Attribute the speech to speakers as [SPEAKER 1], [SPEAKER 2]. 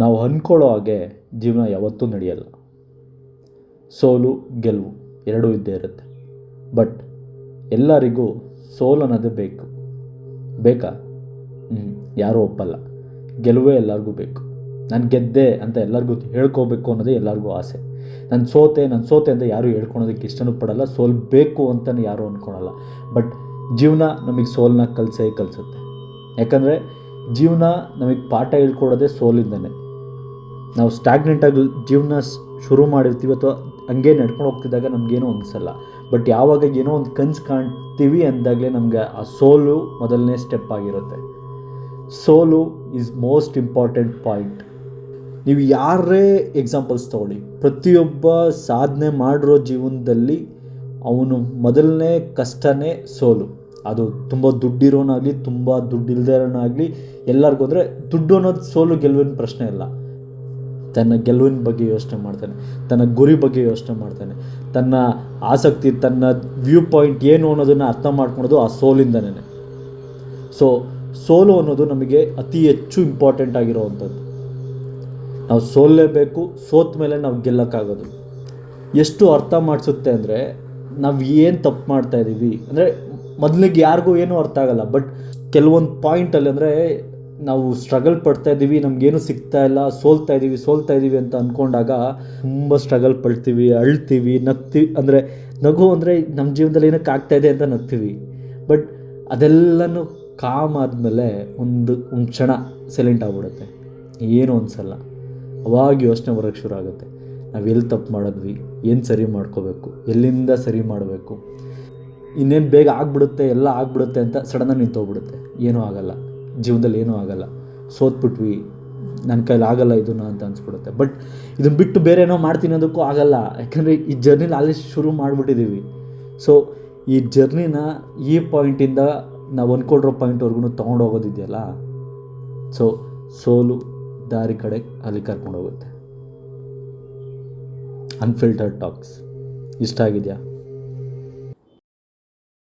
[SPEAKER 1] ನಾವು ಅಂದ್ಕೊಳ್ಳೋ ಹಾಗೆ ಜೀವನ ಯಾವತ್ತೂ ನಡೆಯಲ್ಲ. ಸೋಲು, ಗೆಲುವು ಎರಡೂ ಇದ್ದೇ ಇರುತ್ತೆ. ಬಟ್ ಎಲ್ಲರಿಗೂ ಸೋಲು ಅನ್ನೋದೇ ಬೇಕು. ಬೇಕಾ? ಯಾರೂ ಒಪ್ಪಲ್ಲ. ಗೆಲುವೇ ಎಲ್ಲರಿಗೂ ಬೇಕು. ನಾನು ಗೆದ್ದೆ ಅಂತ ಎಲ್ಲರಿಗೂ ಹೇಳ್ಕೋಬೇಕು ಅನ್ನೋದೇ ಎಲ್ಲರಿಗೂ ಆಸೆ. ನಾನು ಸೋತೆ ನಾನು ಸೋತೆ ಅಂತ ಯಾರೂ ಹೇಳ್ಕೊಳೋದಕ್ಕೆ ಇಷ್ಟನೂ ಪಡಲ್ಲ. ಸೋಲ್ಬೇಕು ಅಂತಲೇ ಯಾರೂ ಅಂದ್ಕೊಳಲ್ಲ ಬಟ್ ಜೀವನ ನಮಗೆ ಸೋಲನ್ನ ಕಲಿಸೇ ಕಲಿಸುತ್ತೆ. ಯಾಕಂದರೆ ಜೀವನ ನಮಗೆ ಪಾಠ ಹೇಳ್ಕೊಡೋದೇ ಸೋಲಿಂದನೇ. ನಾವು ಸ್ಟ್ಯಾಗ್ನೆಂಟಾಗಿ ಜೀವನ ಶುರು ಮಾಡಿರ್ತೀವಿ ಅಥವಾ ಹಂಗೆ ನಡ್ಕೊಂಡು ಹೋಗ್ತಿದ್ದಾಗ ನಮಗೇನೋ ಅನಿಸಲ್ಲ. ಬಟ್ ಯಾವಾಗ ಏನೋ ಒಂದು ಕನ್ಸು ಕಾಣ್ತೀವಿ ಅಂದಾಗಲೇ ನಮಗೆ ಆ ಸೋಲು ಮೊದಲನೇ ಸ್ಟೆಪ್ ಆಗಿರುತ್ತೆ. ಸೋಲು ಈಸ್ ಮೋಸ್ಟ್ ಇಂಪಾರ್ಟೆಂಟ್ ಪಾಯಿಂಟ್ ನೀವು ಯಾರೇ ಎಕ್ಸಾಂಪಲ್ಸ್ ತಗೊಳ್ಳಿ. ಪ್ರತಿಯೊಬ್ಬ ಸಾಧನೆ ಮಾಡಿರೋ ಜೀವನದಲ್ಲಿ ಅವನು ಮೊದಲನೇ ಕಷ್ಟನೇ ಸೋಲು. ಅದು ತುಂಬ ದುಡ್ಡಿರೋನಾಗಲಿ, ತುಂಬ ದುಡ್ಡಿಲ್ದಿರೋನಾಗಲಿ ಎಲ್ಲರಿಗೂ ಅಂದರೆ ದುಡ್ಡು ಅನ್ನೋದು ಸೋಲು ಗೆಲುವಿನ ಪ್ರಶ್ನೆ ಇಲ್ಲ ತನ್ನ ಗೆಲುವಿನ ಬಗ್ಗೆ ಯೋಚನೆ ಮಾಡ್ತಾನೆ, ತನ್ನ ಗುರಿ ಬಗ್ಗೆ ಯೋಚನೆ ಮಾಡ್ತಾನೆ, ತನ್ನ ಆಸಕ್ತಿ, ತನ್ನ ವ್ಯೂ ಪಾಯಿಂಟ್ ಏನು ಅನ್ನೋದನ್ನು ಅರ್ಥ ಮಾಡ್ಕೊಳೋದು ಆ ಸೋಲಿಂದನೇ. ಸೊ ಸೋಲು ಅನ್ನೋದು ನಮಗೆ ಅತಿ ಹೆಚ್ಚು ಇಂಪಾರ್ಟೆಂಟ್ ಆಗಿರೋವಂಥದ್ದು. ನಾವು ಸೋಲ್ಲೇಬೇಕು, ಸೋತ ಮೇಲೆ ನಾವು ಗೆಲ್ಲಕ್ಕಾಗೋದು. ಎಷ್ಟು ಅರ್ಥ ಮಾಡಿಸುತ್ತೆ ಅಂದರೆ, ನಾವು ಏನು ತಪ್ಪು ಮಾಡ್ತಾ ಇದ್ದೀವಿ ಅಂದರೆ, ಮೊದಲಿಗೆ ಯಾರಿಗೂ ಏನೂ ಅರ್ಥ ಆಗಲ್ಲ ಬಟ್ ಕೆಲವೊಂದು ಪಾಯಿಂಟಲ್ಲಿ ಅಂದರೆ ನಾವು ಸ್ಟ್ರಗಲ್ ಪಡ್ತಾ ಇದ್ದೀವಿ, ನಮಗೇನು ಸಿಗ್ತಾ ಇಲ್ಲ, ಸೋಲ್ತಾ ಇದ್ದೀವಿ ಸೋಲ್ತಾ ಇದ್ದೀವಿ ಅಂತ ಅಂದ್ಕೊಂಡಾಗ ತುಂಬ ಸ್ಟ್ರಗಲ್ ಪಡ್ತೀವಿ, ಅಳ್ತೀವಿ, ನಗ್ತೀವಿ. ಅಂದರೆ ನಗು ಅಂದರೆ ನಮ್ಮ ಜೀವನದಲ್ಲಿ ಏನಕ್ಕೆ ಆಗ್ತಾಯಿದೆ ಅಂತ ನಗ್ತೀವಿ. ಬಟ್ ಅದೆಲ್ಲನೂ ಕಾಮ್ ಆದಮೇಲೆ ಒಂದು ಒಂದು ಕ್ಷಣ ಸೈಲೆಂಟ್ ಆಗ್ಬಿಡುತ್ತೆ. ಏನೂ ಅನಿಸಲ್ಲ. ಅವಾಗ ಯೋಚನೆ ಬರೋಕ್ಕೆ ಶುರು ಆಗುತ್ತೆ. ನಾವು ಎಲ್ಲಿ ತಪ್ಪು ಮಾಡಿದ್ವಿ, ಏನು ಸರಿ ಮಾಡ್ಕೋಬೇಕು, ಎಲ್ಲಿಂದ ಸರಿ ಮಾಡಬೇಕು, ಇನ್ನೇನು ಬೇಗ ಆಗ್ಬಿಡುತ್ತೆ, ಎಲ್ಲ ಆಗ್ಬಿಡುತ್ತೆ ಅಂತ ಸಡನ್ನಾಗಿ ನಿಂತೋಗ್ಬಿಡುತ್ತೆ. ಏನೂ ಆಗಲ್ಲ. ಜೀವನದಲ್ಲಿ ಏನೂ ಆಗಲ್ಲ. ಸೋತ್ಬಿಟ್ವಿ. ನನ್ನ ಕೈಲಿ ಆಗಲ್ಲ ಇದನ್ನು ಅಂತ ಅನ್ಸ್ಬಿಡುತ್ತೆ. ಬಟ್ ಇದನ್ನ ಬಿಟ್ಟು ಬೇರೆ ಏನೋ ಮಾಡ್ತೀನಿ ಅನ್ನೋದಕ್ಕೂ ಆಗಲ್ಲ. ಯಾಕಂದರೆ ಈ ಜರ್ನಿಲಿ ಅಲ್ಲಿ ಶುರು ಮಾಡಿಬಿಟ್ಟಿದ್ದೀವಿ ಸೊ ಈ ಜರ್ನಿನ ಈ ಪಾಯಿಂಟಿಂದ ನಾವು ಅಂದ್ಕೊಂಡಿರೋ ಪಾಯಿಂಟ್ವರೆಗೂ ತೊಗೊಂಡು ಹೋಗೋದಿದೆಯಲ್ಲ? ಸೊ ಸೋಲು ದಾರಿ ಕಡೆ ಅಲ್ಲಿ ಕರ್ಕೊಂಡು ಹೋಗುತ್ತೆ. ಅನ್ಫಿಲ್ಟರ್ಡ್ ಟಾಕ್ಸ್ ಇಷ್ಟ ಆಗಿದೆಯಾ?